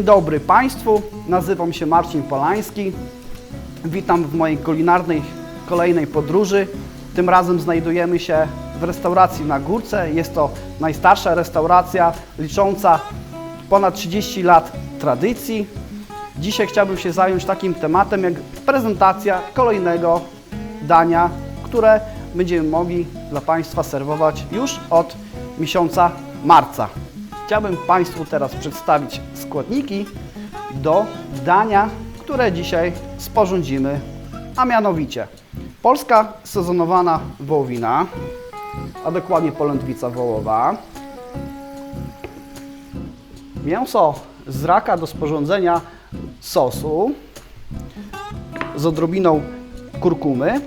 Dzień dobry Państwu, nazywam się Marcin Polański. Witam w mojej kulinarnej kolejnej podróży. Tym razem znajdujemy się w restauracji na Górce. Jest to najstarsza restauracja licząca ponad 30 lat tradycji. Dzisiaj chciałbym się zająć takim tematem jak prezentacja kolejnego dania, które będziemy mogli dla Państwa serwować już od miesiąca marca. Chciałbym Państwu teraz przedstawić składniki do dania, które dzisiaj sporządzimy, a mianowicie polska sezonowana wołowina, a dokładnie polędwica wołowa, mięso z raka do sporządzenia sosu z odrobiną kurkumy.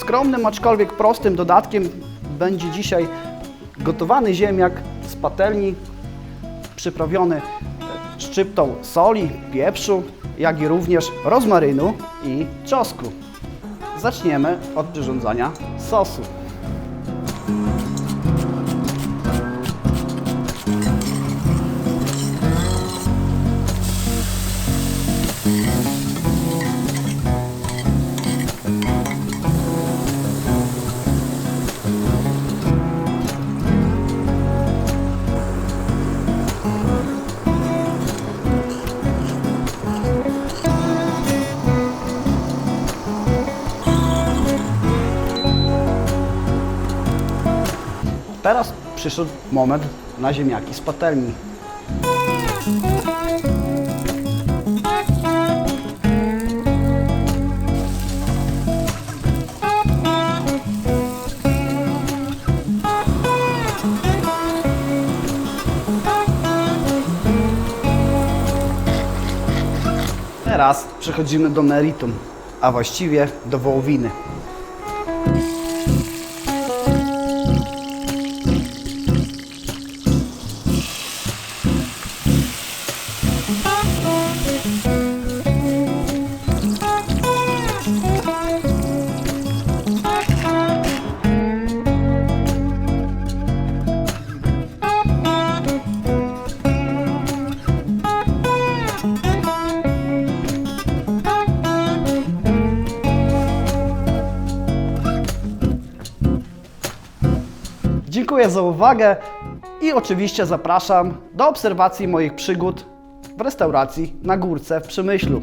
Skromnym, aczkolwiek prostym dodatkiem będzie dzisiaj gotowany ziemniak z patelni, przyprawiony szczyptą soli, pieprzu, jak i również rozmarynu i czosnku. Zaczniemy od przyrządzania sosu. Teraz przyszedł moment na ziemniaki z patelni. Teraz przechodzimy do meritum, a właściwie do wołowiny. Dziękuję za uwagę i oczywiście zapraszam do obserwacji moich przygód w restauracji na Górce w Przemyślu.